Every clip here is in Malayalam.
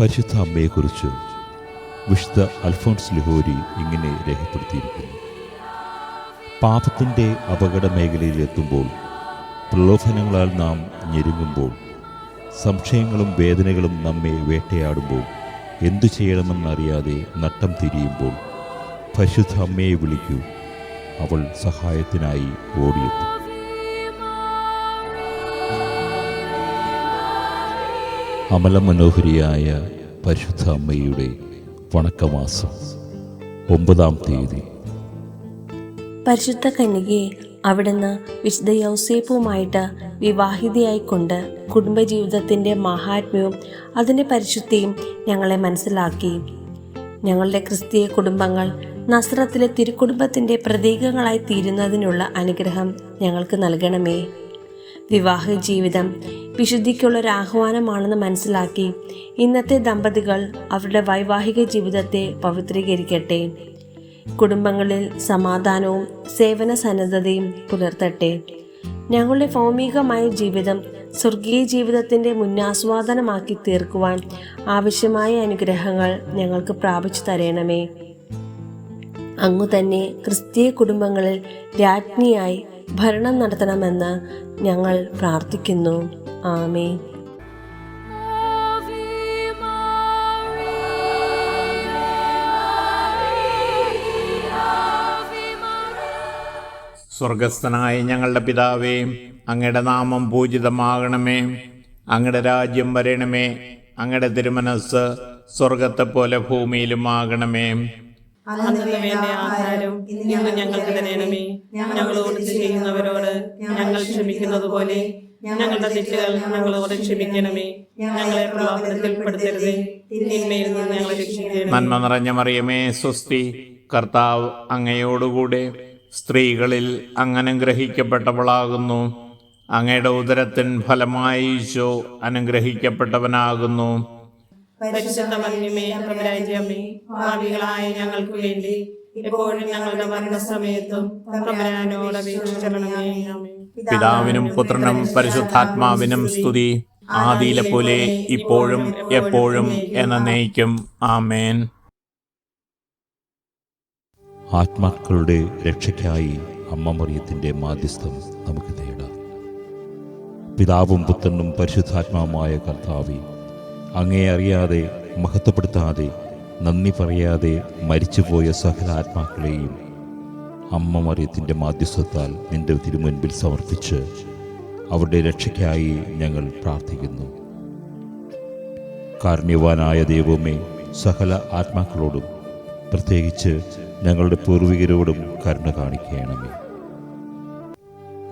പരിശുദ്ധ അമ്മയെക്കുറിച്ച് വിശുദ്ധ അൽഫോൺസ് ലിഹോരി ഇങ്ങനെ രേഖപ്പെടുത്തിയിരിക്കുന്നു. പാപത്തിന്റെ അപകട മേഖലയിലെത്തുമ്പോൾ പ്രലോഭനങ്ങളാൽ നാം ഞെരുങ്ങുമ്പോൾ സംശയങ്ങളും വേദനകളും നമ്മെ വേട്ടയാടുമ്പോൾ എന്തു ചെയ്യണമെന്നറിയാതെ നട്ടം തിരിയുമ്പോൾ പരിശുദ്ധ അമ്മയെ വിളിക്കൂ. അവൾ സഹായത്തിനായി ഓടിയെത്തും. അമലമനോഹരിയായ പരിശുദ്ധ അമ്മയുടെ വണക്കമാസം ഒമ്പതാം തീയതി. പരിശുദ്ധ കന്യകയെ അവിടുന്ന് വിശുദ്ധ യൗസേപ്പുമായിട്ട് വിവാഹിതയായിക്കൊണ്ട് കുടുംബജീവിതത്തിന്റെ മഹാത്മ്യവും അതിന്റെ പരിശുദ്ധിയും ഞങ്ങളെ മനസ്സിലാക്കി. ഞങ്ങളുടെ ക്രിസ്തീയ കുടുംബങ്ങൾ നസ്രത്തിലെ തിരുക്കുടുംബത്തിന്റെ പ്രതീകങ്ങളായി തീരുന്നതിനുള്ള അനുഗ്രഹം ഞങ്ങൾക്ക് നൽകണമേ. വിവാഹ ജീവിതം വിശുദ്ധിക്കുള്ള ഒരു ആഹ്വാനമാണെന്ന് മനസ്സിലാക്കി ഇന്നത്തെ ദമ്പതികൾ അവരുടെ വൈവാഹിക ജീവിതത്തെ പവിത്രീകരിക്കട്ടെ. കുടുംബങ്ങളിൽ സമാധാനവും സേവന സന്നദ്ധതയും പുലർത്തട്ടെ. ഞങ്ങളുടെ ഭൗമികമായ ജീവിതം സ്വർഗീയ ജീവിതത്തിന്റെ മുന്നാസ്വാദനമാക്കി തീർക്കുവാൻ ആവശ്യമായ അനുഗ്രഹങ്ങൾ ഞങ്ങൾക്ക് പ്രാപിച്ചു തരണമേ. അങ്ങു തന്നെ ക്രിസ്തീയ കുടുംബങ്ങളിൽ രാജ്ഞിയായി ഭരണം നടത്തണമെന്ന് ഞങ്ങൾ പ്രാർത്ഥിക്കുന്നു. ആമേ സ്വർഗസ്ഥനായ ഞങ്ങളുടെ പിതാവേ അങ്ങയുടെ നാമം പൂജിതമാകണമേ. അങ്ങയുടെ രാജ്യം വരണമേ. അങ്ങയുടെ തിരുമനസ് സ്വർഗത്തെ പോലെ ഭൂമിയിലും ആകണമേ അന്നത്തെ വേണ്ട ആഹാരം ഇന്ന് ഞങ്ങൾക്ക് തരണമേ. ഞങ്ങളോട് ചെയ്യുന്നവരോട് ഞങ്ങൾ ക്ഷമിക്കുന്നത് പോലെ ഞങ്ങളുടെ തെറ്റുകൾ ഞങ്ങളോട് ക്ഷമിക്കണമേ. ഞങ്ങളെ പ്രലോഭനത്തിൽ പെടുത്തരുതേ. തിന്മയിൽ നിന്ന് ഞങ്ങളെ രക്ഷിക്കണമേ. നന്മ നിറഞ്ഞ മറിയമേ സ്വസ്തി കർത്താവ് അങ്ങയോടുകൂടെ സ്ത്രീകളിൽ അങ്ങനെ ഗ്രഹിക്കപ്പെട്ടവളാകുന്നു. അങ്ങയുടെ ഉദരത്തിൻ ഫലമായി ഈശോ അനുഗ്രഹിക്കപ്പെട്ടവനാകുന്നു. പരിശുദ്ധ മന്യമേ പ്രഭരാജ്യമേ ഭാവികളായ ഞങ്ങൾക്ക് വേണ്ടി എപ്പോഴും ഞങ്ങളുടെ മരണസമയത്തും. പിതാവിനും പുത്രനും പരിശുദ്ധാത്മാവിനും സ്തുതി. ആദിയിലെ പോലെ ഇപ്പോഴും എപ്പോഴും എന്ന നയിക്കും ആമേൻ. ആത്മാക്കളുടെ രക്ഷയ്ക്കായി അമ്മ മറിയത്തിന്റെ മാധ്യസ്ഥം നമുക്ക് നേടാം. പിതാവും പുത്രനും പരിശുദ്ധാത്മാവുമായ കർത്താവെ അങ്ങേ അറിയാതെ മഹത്വപ്പെടുത്താതെ നന്ദി പറയാതെ മരിച്ചുപോയ സകല ആത്മാക്കളെയും അമ്മ മറിയത്തിന്റെ മാധ്യസ്ഥത്താൽ നിന്റെ തിരുമുൻപിൽ സമർപ്പിച്ച് അവരുടെ രക്ഷയ്ക്കായി ഞങ്ങൾ പ്രാർത്ഥിക്കുന്നു. കാരുണ്യവാനായ ദൈവമേ സകല ആത്മാക്കളോടും പ്രത്യേകിച്ച് ഞങ്ങളുടെ പൂർവികരോടും കരുണ കാണിക്കണമേ.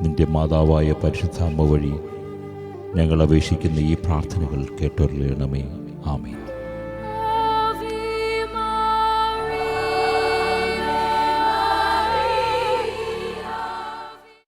നിന്റെ മാതാവായ പരിശുദ്ധാമ്മ വഴി ഞങ്ങൾ അപേക്ഷിക്കുന്ന ഈ പ്രാർത്ഥനകൾ കേട്ടൊരുളണമേ ആമേ